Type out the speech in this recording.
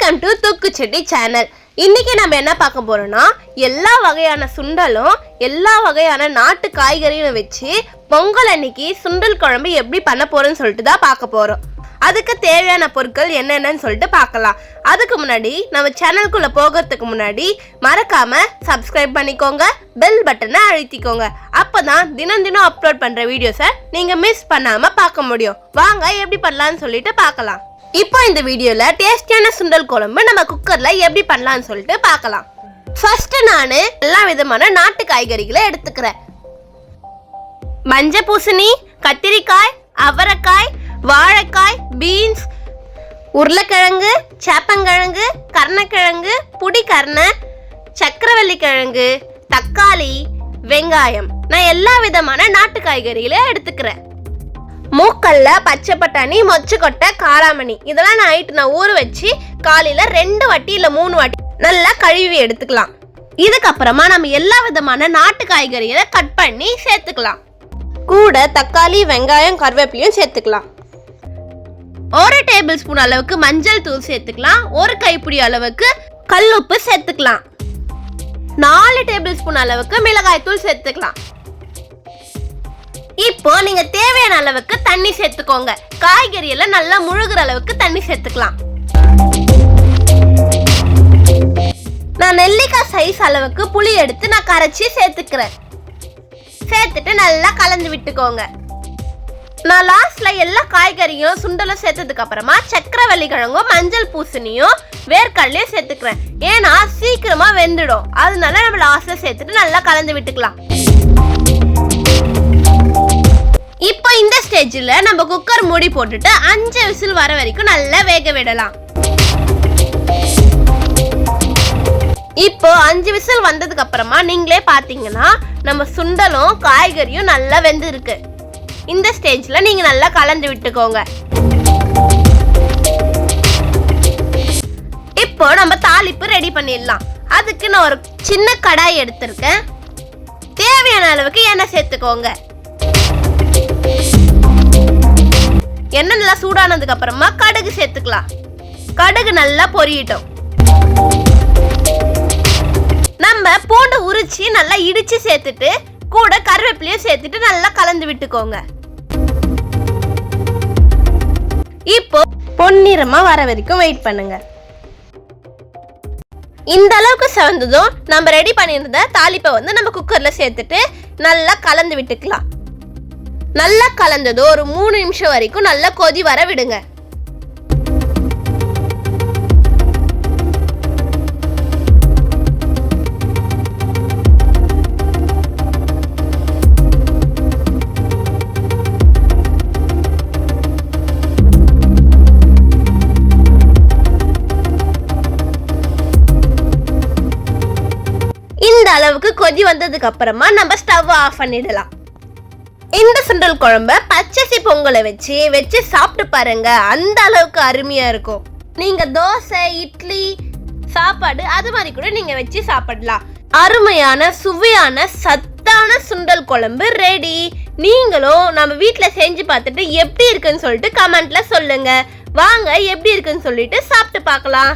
Welcome to தொக்கு Shetty channel இன்னைக்கு நம்ம என்ன பார்க்க போறோம்னா எல்லா வகையான சுண்டலும் எல்லா வகையான நாட்டு காய்கறியும் வச்சு பொங்கல் அன்னைக்கு சுண்டல் குழம்பு எப்படி பண்ண போறோம்னு சொல்லிட்டு தான் பார்க்க போறோம். அதுக்கு தேவையான பொருட்கள் என்னென்னன்னு சொல்லிட்டு பார்க்கலாம். அதுக்கு முன்னாடி நம்ம சேனல்குள்ளே போகிறதுக்கு முன்னாடி மறக்காம சப்ஸ்கிரைப் பண்ணிக்கோங்க பெல் பட்டனை அழுத்திக்கோங்க. அப்பதான் தினம் தினம் அப்லோட் பண்ற வீடியோஸை நீங்க மிஸ் பண்ணாம பார்க்க முடியும். வாங்க எப்படி பண்ணலாம்னு சொல்லிட்டு பார்க்கலாம். இப்போ இந்த வீடியோல டேஸ்டியான சுண்டல் குழம்பு நம்ம குக்கர்ல எப்படி பண்ணலாம்னு சொல்லிட்டு பார்க்கலாம். ஃபர்ஸ்ட் நான் எல்லா விதமான நாட்டு காய்கறிகளை எடுத்துக்கிறேன். மஞ்சள் பூசணி கத்திரிக்காய் அவரைக்காய் வாழைக்காய் பீன்ஸ் உருளைக்கிழங்கு சேப்பங்கிழங்கு கருணக்கிழங்கு புடிக்கர்ணை சக்கரவள்ளி கிழங்கு தக்காளி வெங்காயம். நான் எல்லா விதமான நாட்டு காய்கறிகளையும் எடுத்துக்கிறேன். மூக்கல்ல பச்சை பட்டாணி மொச்சக்கொட்டை காராமணி இதெல்லாம் நான் நைட்டு நான் ஊற வச்சு காலையில ரெண்டு வாட்டி இல்லை மூணு வாட்டி நல்லா கழுவி எடுத்துக்கலாம். இதுக்கப்புறமா நம்ம எல்லா விதமான நாட்டு காய்கறிகளை கட் பண்ணி சேர்த்துக்கலாம். கூட தக்காளி வெங்காயம் கருவேப்பிலையும் சேர்த்துக்கலாம். ஒரு டேபிள் ஸ்பூன் அளவுக்கு மஞ்சள் தூள் சேர்த்துக்கலாம். ஒரு கைப்பிடி அளவுக்கு கல் உப்பு சேர்த்துக்கலாம். நாலு டேபிள் ஸ்பூன் அளவுக்கு மிளகாய் தூள் சேர்த்துக்கலாம். இப்போ நீங்க தேவையான அளவுக்கு தண்ணி சேர்த்துக்கோங்க. காய்கறி எல்லாம் நல்லா முழுகிற அளவுக்கு தண்ணி சேர்த்துக்கலாம். நான் நெல்லிக்காய் சைஸ் அளவுக்கு புளி எடுத்து நான் கரைச்சி சேர்த்துக்கிறேன். சேர்த்துட்டு நல்லா கலந்து விட்டுக்கோங்க. நான் லாஸ்ட்ல எல்லா காய்கறியும் சுண்டலும் சேர்த்ததுக்கு அப்புறமா சக்கரவள்ளி கிழங்கும் மஞ்சள் பூசணியும் வேர்க்கடலையும் சேர்த்துக்கிறேன். ஏன்னா சீக்கிரமா வெந்துடும். அதனால நம்ம லாஸ்ட்ல சேர்த்துட்டு நல்லா கலந்து விட்டுக்கலாம். ஸ்டேஜில் நம்ம குக்கர் மூடி போட்டுட்டு அஞ்சு விசில் வர வரைக்கும் நல்லா வேக விடலாம். இப்போ அஞ்சு விசில் வந்ததுக்கு அப்புறமா நீங்களே பார்த்தீங்கன்னா நம்ம சுண்டலும் காய்கறியும் நல்லா வெந்திருக்கு. இந்த ஸ்டேஜில் நீங்கள் நல்லா கலந்து விட்டுக்கோங்க. இப்போ நம்ம தாளிப்பு ரெடி பண்ணிடலாம். அதுக்கு நான் ஒரு சின்ன கடாய் எடுத்திருக்கேன். தேவையான அளவுக்கு எண்ணெய் சேர்த்துக்கோங்க. எண்ணெய் நல்லா சூடானதுக்கு அப்புறமா கடுகு சேர்த்துக்கலாம். கடுகு நல்லா பொரியட்டும். நம்ம பூண்டு உரிச்சு நல்லா இடிச்சு சேர்த்துட்டு கூட கருவேப்பிலையும் சேர்த்துட்டு நல்லா கலந்து விட்டுக்கோங்க. இப்போ பொன்னிறமா வர வரைக்கும் வெயிட் பண்ணுங்க. இந்த அளவுக்கு செவந்ததும் நம்ம ரெடி பண்ணியிருந்த தாளிப்பை வந்து நம்ம குக்கர்ல சேர்த்துட்டு நல்லா கலந்து விட்டுக்கலாம். நல்லா கலந்தது ஒரு மூணு நிமிஷம் வரைக்கும் நல்லா கொதி வர விடுங்க. இந்த அளவுக்கு கொதி வந்ததுக்கு அப்புறமா நம்ம ஸ்டவ் ஆஃப் பண்ணிடலாம். இந்த சுண்டல் குழம்ப பச்சரிசி பொங்கலை வச்சு வச்சு சாப்பிட்டு பாருங்க. அந்த அளவுக்கு அருமையா இருக்கும். நீங்க தோசை இட்லி சாப்பாடு அது மாதிரி கூட நீங்க வச்சு சாப்பிடலாம். அருமையான சுவையான சத்தான சுண்டல் குழம்பு ரெடி நீங்களும் நம்ம வீட்டில் செஞ்சு பார்த்துட்டு எப்படி இருக்குன்னு சொல்லிட்டு கமெண்ட்ல சொல்லுங்க. வாங்க எப்படி இருக்குன்னு சொல்லிட்டு சாப்பிட்டு பார்க்கலாம்.